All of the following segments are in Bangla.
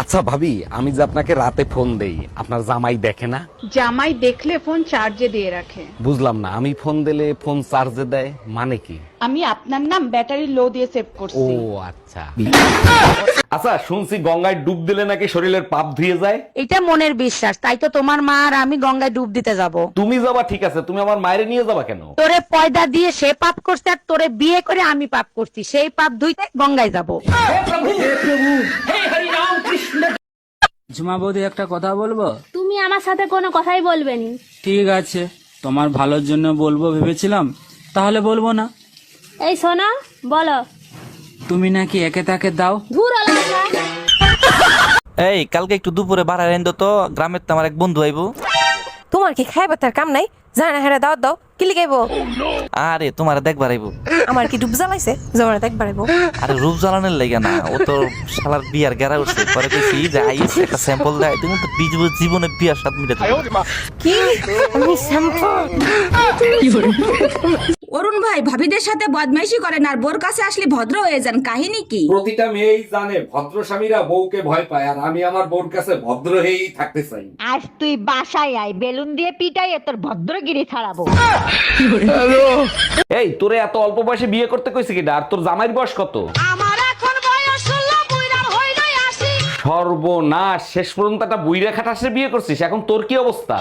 আচ্ছা ভাবি আমি যে আপনাকে রাতে ফোন দেই আপনার জামাই দেখে না? জামাই দেখলে ফোন চার্জে দিয়ে রাখে। বুঝলাম না আমি ফোন দিলে ফোন চার্জে দেয় মানে কি? আমি আপনার নাম ব্যাটারি লো দিয়ে সেভ ও করছি আচ্ছা। আচ্ছা শুনছি গঙ্গায় ডুব দিলে নাকি শরীরের পাপ ধুয়ে যায়? এটা মনের বিশ্বাস তাই তো তোমার মা আর আমি গঙ্গায় ডুব দিতে যাব। তুমি যাবা ঠিক আছে তুমি আমার মায়ের নিয়ে যাবা কেন? তোরে পয়দা দিয়ে সে পাপ করছে আর তোরে বিয়ে করে আমি পাপ করছি সেই পাপ ধুইতে গঙ্গায় যাব। ঝুমা বৌদি একটা কথা বলব? তুমি আমার সাথে কোনো কথাই বলবে নি। ঠিক আছে তোমার ভালোর জন্য বলব ভেবেছিলাম তাহলে বলব না। এই শোনো বলো। তুমি নাকি একে তাকে দাও? ধুর আলাদা এই কালকে একটু দুপুরে বাড়ায় রেন্দ তো গ্রামের তো আমার এক বন্ধু আইবো। তোমার কি খাইবার তার কাম নাই? জানা হেরা দাও দাও কি লিখাইবো আরে তোমার দেখবার আইবো আমার কি ডুব জ্বালাইছে? জমানা দেখবার বাড়াইবো আরে রূপ জ্বালানোর লাগে না ও তো শালার বিয়ার গেরা উঠছে। পরে কইছি যে আইস একটা স্যাম্পল দেয় তুমি তো জীবনে বিয়ার স্বাদ মিটাতে কি? আমি অরুণ ভাই ভাবিদের সাথে বদমাইশি করেন আর বোর কাছে আসলে ভদ্র হয়ে যান কাহিনী কি? প্রতিটা মেয়েই জানে ভদ্র স্বামীরা বউকে ভয় পায় আর আমি আমার বউর কাছে ভদ্র হয়েই থাকতে চাই। আজ তুই বাসায় আয় বেলুন দিয়ে পিটাই তোর ভদ্রগিরি ছাড়াবো। এই তোরে এত অল্প বয়সে বিয়ে করতে কইছে কিনা? আর তোর জামাইয়ের বয়স কত? আমার এখন বয়স ষোলো বুইরার হই নাই আসি সর্বনাশ শেষ পর্যন্ত একটা বুইরা খাটাসে বিয়ে করছিস এখন তোর কি অবস্থা?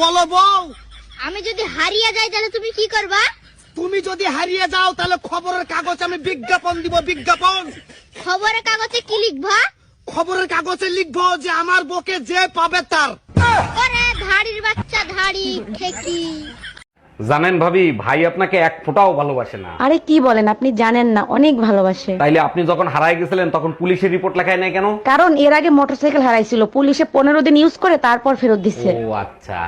বলো বউ। আমি যদি হারিয়ে যাই তাহলে তুমি কি করবা? তুমি যদি হারিয়ে যাও তাহলে খবরের কাগজে আমি বিজ্ঞাপন দিব বিজ্ঞাপন। খবরের কাগজে কি লিখবা? খবরের কাগজে লিখব যে আমার বকে যে পাবে তার। ধাড়ির বাচ্চা ধাড়ি ঠেকি জানেন ভাবি ভাই আপনাকে এক ফোঁটাও ভালোবাসে না। আরে কি বলেন আপনি জানেন না অনেক ভালোবাসে। তাইলে আপনি যখন হারায় গেছিলেন তখন পুলিশের রিপোর্ট লেখায় নাই কেন? কারণ এর আগে মোটরসাইকেল হারাইছিল পুলিশে পনেরো দিন ইউজ করে তারপর ফেরত দিচ্ছে ও আচ্ছা।